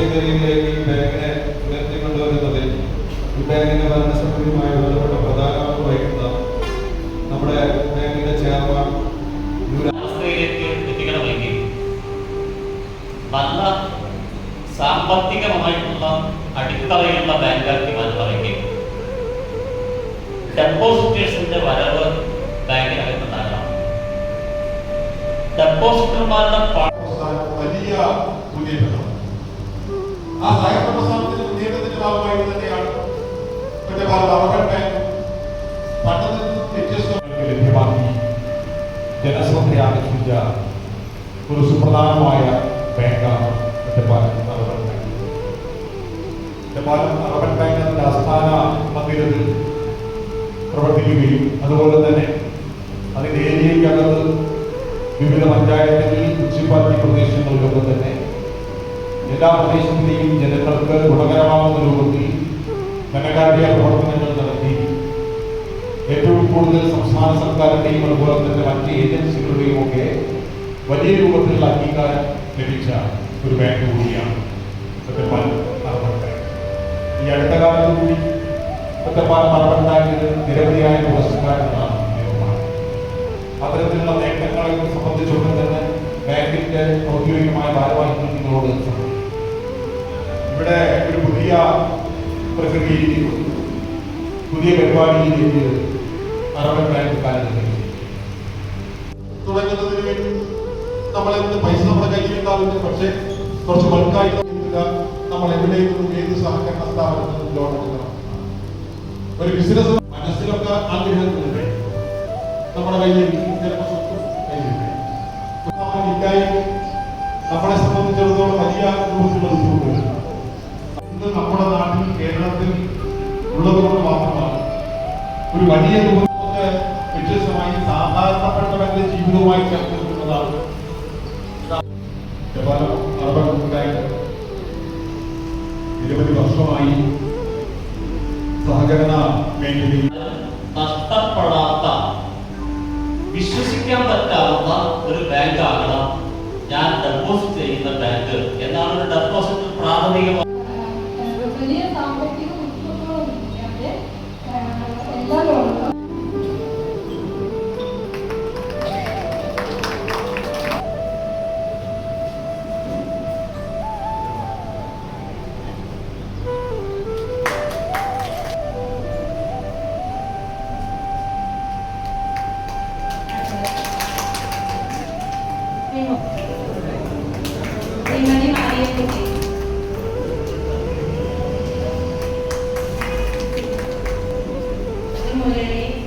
ആശയകരിയിലേക്ക് ഈ ബാങ്കിനെ ഉയർത്തിക്കൊണ്ടുവരുന്നതിൽ ഈ ബാങ്കിന്റെ ഭരണസമിതിയുമായി ബന്ധപ്പെട്ട പ്രധാന പങ്ക് വഹിക്കുന്ന നമ്മുടെ ബാങ്കിന്റെ ചെയർമാൻ എത്തിക്കണമെങ്കിൽ നല്ല സാമ്പത്തികമായിട്ടുള്ള അടിത്തറയുള്ള ബാങ്കാക്കി മാറ്റണമെങ്കിൽ ഡെപ്പോസിറ്റേഴ്സിന്റെ വരവ് ബാങ്കിനകത്ത് ഉണ്ടാകണം ഡെപ്പോസിറ്റർമാരുടെ വലിയ പുതിയ ആ സഹകരണ പ്രസ്ഥാനത്തിന്റെ മുന്നേറ്റത്തിന്റെ ഭാഗമായി തന്നെയാണ് ഒറ്റപ്പാലം പണ്ടത്തിൽ നിന്നും വ്യത്യസ്തമായി ലഭ്യമാക്കി ജനശ്രദ്ധ ഒരു സുപ്രധാനമായ ബാങ്കാണ് ആസ്ഥാന മന്ദിരത്തിൽ പ്രവർത്തിക്കുകയും അതുപോലെ തന്നെ അതിന്റെ ഏരിയയ്ക്കകത്ത് വിവിധ പഞ്ചായത്തുകളിൽ മുനിസിപ്പാലിറ്റി പ്രദേശങ്ങളിലൊക്കെ എല്ലാ പ്രദേശത്തിലെയും ജനങ്ങൾക്ക് ഗുണകരമാകുന്ന രൂപത്തിൽ ധനകാര്യ പ്രവർത്തനങ്ങൾ നടത്തി ഏറ്റവും കൂടുതൽ സംസ്ഥാന സർക്കാരിന്റെയും അതുപോലെ തന്നെ മറ്റ് ഏജൻസികളുടെയും ഒക്കെ വലിയ രൂപത്തിലുള്ള അംഗീകാരം ലഭിച്ച ഒരു ബാങ്ക് കൂടിയാണ് ഈ അടുത്ത കാലത്ത് കൂടി സത്യപാൽ അർബൻ ബാങ്കിന് നിരവധിയായ പുരസ്കാരങ്ങളാണ് അത്തരത്തിലുള്ള നേട്ടങ്ങളെ സംബന്ധിച്ചുകൊണ്ട് തന്നെ ബാങ്കിന്റെ ഔദ്യോഗികമായ ഭാരവാഹികൾ നിങ്ങളോട്. ഇവിടെ ഒരു പുതിയ പ്രക്രിയയിലേക്ക് പുതിയ പരിപാടിയിലേക്ക് അറബൻ തുടങ്ങുന്നതിന് വേണ്ടി നമ്മളെ കൊണ്ട് പൈസ നമ്മുടെ കയ്യിൽ ഉണ്ടാവില്ല പക്ഷേ കുറച്ച് ബൾക്കായി നമ്മൾ എവിടെയും ഏത് സഹകരണ സ്ഥാപനത്തിൽ നിന്നും ലോൺ എടുക്കണം ഒരു ബിസിനസ് മനസ്സിലൊക്കെ ആഗ്രഹങ്ങളുണ്ട്. നമ്മുടെ കയ്യിൽ ചിലപ്പോൾ നമ്മളെ സംബന്ധിച്ചിടത്തോളം വലിയ രൂപത്തിലുള്ള നമ്മുടെ നാട്ടിൽ കേരളത്തിൽ ഉള്ളതുകൊണ്ട് മാത്രമാണ്. ഒരു വലിയ രൂപത്തിലൊക്കെ വ്യത്യസ്തമായി സാധാരണപ്പെട്ടവരുടെ ജീവിതവുമായി ചേർത്ത് നിൽക്കുന്നതാണ് നിരവധി വർഷമായി സഹകരണ മേഖലയിൽ നഷ്ടപ്പെടാത്ത വിശ്വസിക്കാൻ പറ്റാവുന്ന ഒരു ബാങ്ക് ആകണം ഞാൻ ഡെപ്പോസിറ്റ് ചെയ്യുന്ന ബാങ്ക് എന്നാണ് ഡെപ്പോസിറ്റ് പ്രാഥമികമായി വലിയ സാമ്പത്തിക ബുദ്ധിമുട്ടുകളൊന്നും ഇല്ലാതെ എല്ലാ ലോണുകളും മാരിയെ കുട്ടി similarly,